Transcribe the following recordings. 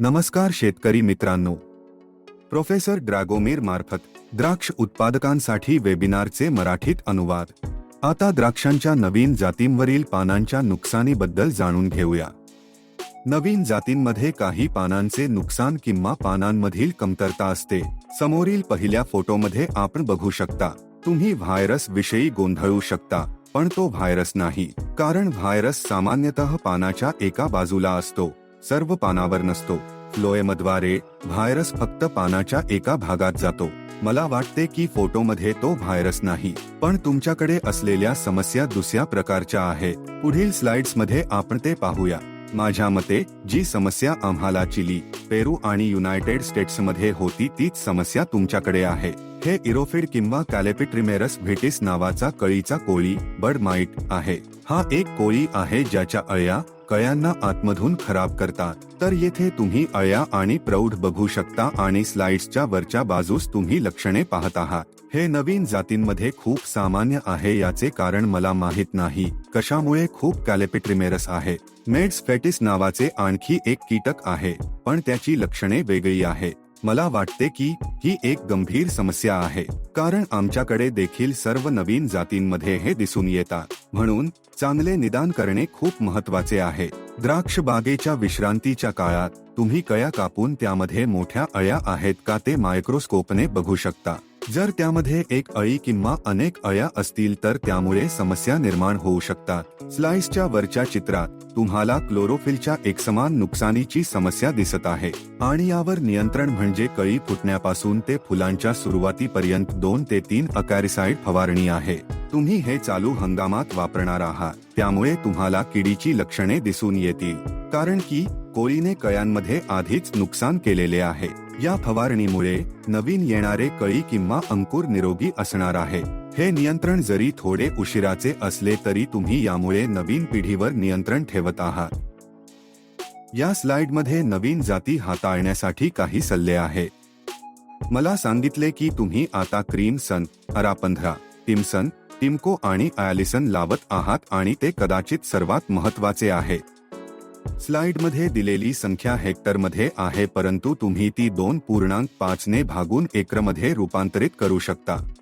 नमस्कार शेतकरी मित्रांनो. प्रोफेसर ड्रॅगोमीर मार्फत द्राक्ष उत्पादकांसाठी वेबिनारचे मराठीत अनुवाद. आता द्राक्षांच्या नवीन जातींवरील पानांच्या नुकसानीबद्दल जाणून घेऊया. नवीन जातींमध्ये काही पानांचे नुकसान किंवा पानांमधील कमतरता असते. समोरील पहिल्या फोटोमध्ये आपण बघू शकता तुम्ही व्हायरस विषयी गोंधळू शकता पण तो व्हायरस नाही. कारण व्हायरस सामान्यतः पानाच्या एका बाजूला असतो. सर्व पानावर नसतो. फ्लोएमद्वारे व्हायरस फक्त पानाच्या एका भागात जातो. मला वाटते की फोटोमध्ये तो व्हायरस नाही पण तुमच्याकडे असलेल्या समस्या दुसऱ्या प्रकारच्या आहे. पुढील स्लाइड्समध्ये आपण ते पाहूया. माझ्या मते जी समस्या आम्हाला चिली पेरू आणि युनायटेड स्टेट्समध्ये होती तीच समस्या तुमच्याकडे आहे. हे इरोफिड किंवा कॅलेपिट्रिमेरस व्हिटिस नावाचा कळीचा कोळी बर्ड माइट आहे. हा एक कोळी आहे ज्याच्या अळ्या कळ्यांना आतमधून खराब करतात. तर येथे तुम्ही अळ्या आणि प्रौढ बघू शकता आणि स्लाइड्सच्या वरच्या बाजूस तुम्ही लक्षणे पाहत आहात. हे नवीन जातींमध्ये खूप सामान्य आहे याचे कारण मला माहीत नाही. कशामुळे खूप कॅलेपिट्रिमेरस आहे. मेड्स फेटिस नावाचे आणखी एक कीटक आहे पण त्याची लक्षणे वेगळी आहे मला वाटते की ही एक गंभीर समस्या आहे कारण आमच्याकडे देखील सर्व नवीन जातींमध्ये हे दिसून येतात. म्हणून चांगले निदान करणे खूप महत्त्वाचे आहे. द्राक्ष बागेच्या विश्रांतीच्या काळात तुम्ही कया कापून त्यामध्ये मोठ्या अळ्या आहेत का ते मायक्रोस्कोपने बघू शकता. जर त्यामध्ये एक अळी किंवा अनेक अळ्या असतील तर त्यामुळे समस्या निर्माण होऊ शकतात. स्लाइसच्या वरच्या चित्रात तुम्हाला क्लोरोफिलच्या एकसमान नुकसानीची समस्या दिसत आहे. आणि यावर नियंत्रण म्हणजे कळी फुटण्यापासून ते फुलांच्या सुरुवातीपर्यंत दोन ते तीन अकॅरिसाइड फवारणी आहे. तुम्ही हे चालू हंगामात वापरणार आहात. त्यामुळे तुम्हाला किडीची लक्षणे दिसून येतील. कारण की कोळीने कळ्यांमध्ये आधीच नुकसान केलेले आहे. या फवारणीमुळे नवीन येणारे कळी किंवा अंकुर निरोगी असणार आहे. हे नियंत्रण जरी थोडे उशिराचे असले तरी तुम्ही यामुळे नवीन पिढीवर नियंत्रण ठेवत आहात. या स्लाइडमध्ये नवीन जाती हाताळण्यासाठी काही सल्ले आहे. मला सांगितले की तुम्ही आता क्रीमसन अरापंधरा टिमसन टिमको आणि ॲलिसन लावत आहात आणि ते कदाचित सर्वात महत्त्वाचे आहे. स्लाइडमध्ये दिलेली संख्या हेक्टरमध्ये आहे परंतु तुम्ही ती दोन पूर्णांक पाचने भागून एकरमध्ये रूपांतरित करू शकता.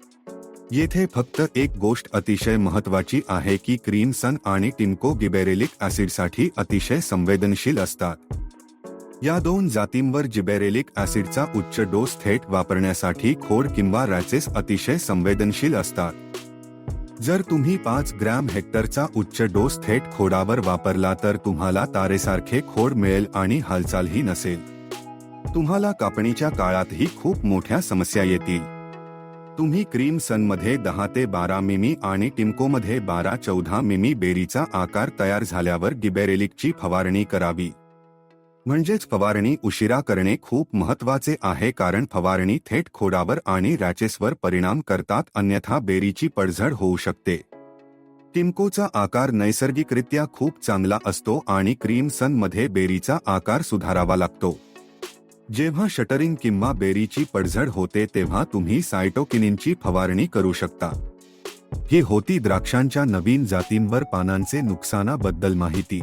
येथे फक्त एक गोष्ट अतिशय महत्वाची आहे की क्रीमसन आणि टिमको गिबेरेलिक ऍसिडसाठी अतिशय संवेदनशील असतात. या दोन जातींवर जिबेरेलिक ऍसिडचा उच्च डोस थेट वापरण्यासाठी खोड किंवा रॅचेस अतिशय संवेदनशील असतात. जर तुम्ही पाच ग्रॅम हेक्टरचा उच्च डोस थेट खोडावर वापरला तर तुम्हाला तारेसारखे खोड मिळेल आणि हालचालही नसेल. तुम्हाला कापणीच्या काळातही खूप मोठ्या समस्या येतील. तुम्ही क्रीम सनमध्ये दहा ते बारा मिमी आणि टिमकोमध्ये बारा चौदा मिमी बेरीचा आकार तयार झाल्यावर गिबेरेलिकची फवारणी करावी. म्हणजेच फवारणी उशिरा करणे खूप महत्त्वाचे आहे कारण फवारणी थेट खोडावर आणि रॅचेसवर परिणाम करतात अन्यथा बेरीची पडझड होऊ शकते. टिमकोचा आकार नैसर्गिकरित्या खूप चांगला असतो आणि क्रीम सनमध्ये बेरीचा आकार सुधारावा लागतो. जेव्हा शटरिंग किंवा बेरीची पडझड होते तेव्हा तुम्ही सायटोकिनिनची फवारणी करू शकता. ही होती द्राक्षांच्या नवीन जातींवर पानांचे नुकसानाबद्दल माहिती.